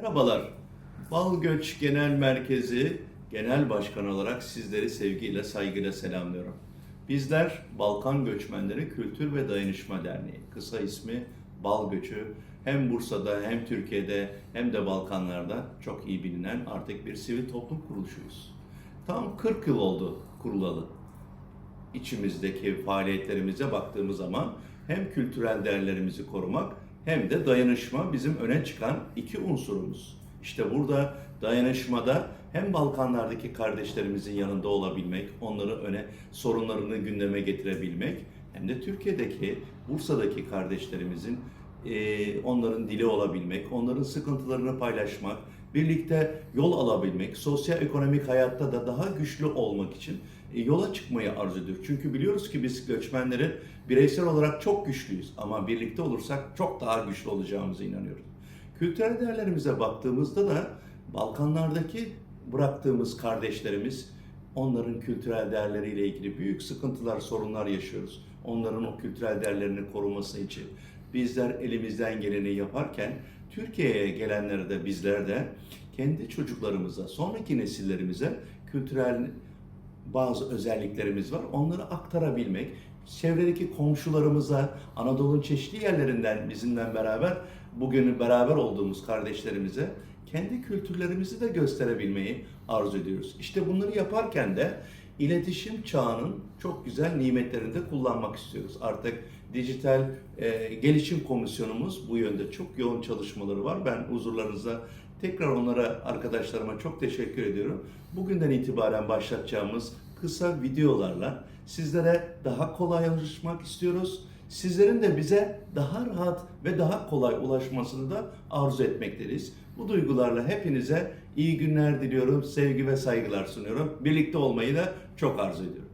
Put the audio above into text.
Merhabalar. Balgöç Genel Merkezi Genel Başkan olarak sizleri sevgiyle, saygıyla selamlıyorum. Bizler Balkan Göçmenleri Kültür ve Dayanışma Derneği, kısa ismi Balgöç'ü hem Bursa'da hem Türkiye'de hem de Balkanlarda çok iyi bilinen artık bir sivil toplum kuruluşuyuz. Tam 40 yıl oldu kurulalı içimizdeki faaliyetlerimize baktığımız zaman hem kültürel değerlerimizi korumak hem de dayanışma bizim öne çıkan iki unsurumuz. İşte burada dayanışmada hem Balkanlardaki kardeşlerimizin yanında olabilmek, onları öne sorunlarını gündeme getirebilmek hem de Türkiye'deki, Bursa'daki kardeşlerimizin eee, onların dili olabilmek, onların sıkıntılarını paylaşmak, birlikte yol alabilmek, sosyoekonomik hayatta da daha güçlü olmak için e, yola çıkmayı arzu ediyor. Çünkü biliyoruz ki biz göçmenlerin bireysel olarak çok güçlüyüz ama birlikte olursak çok daha güçlü olacağımıza inanıyoruz. Kültürel değerlerimize baktığımızda da Balkanlardaki bıraktığımız kardeşlerimiz onların kültürel değerleriyle ilgili büyük sıkıntılar, sorunlar yaşıyoruz. Onların o kültürel değerlerini koruması için bizler elimizden geleni yaparken Türkiye'ye gelenlere de bizler de kendi çocuklarımıza, sonraki nesillerimize kültürel bazı özelliklerimiz var. Onları aktarabilmek, çevredeki komşularımıza, Anadolu'nun çeşitli yerlerinden bizimle beraber bugün beraber olduğumuz kardeşlerimize kendi kültürlerimizi de gösterebilmeyi arzu ediyoruz. İşte bunları yaparken de iletişim çağının çok güzel nimetlerini de kullanmak istiyoruz. Artık dijital e, gelişim komisyonumuz bu yönde çok yoğun çalışmaları var. Ben huzurlarınızda tekrar onlara arkadaşlarıma çok teşekkür ediyorum. Bugünden itibaren başlatacağımız kısa videolarla sizlere daha kolay ulaşmak istiyoruz. Sizlerin de bize daha rahat ve daha kolay ulaşmasını da arzu etmekteyiz. Bu duygularla hepinize iyi günler diliyorum, sevgi ve saygılar sunuyorum. Birlikte olmayı da çok arzu ediyorum.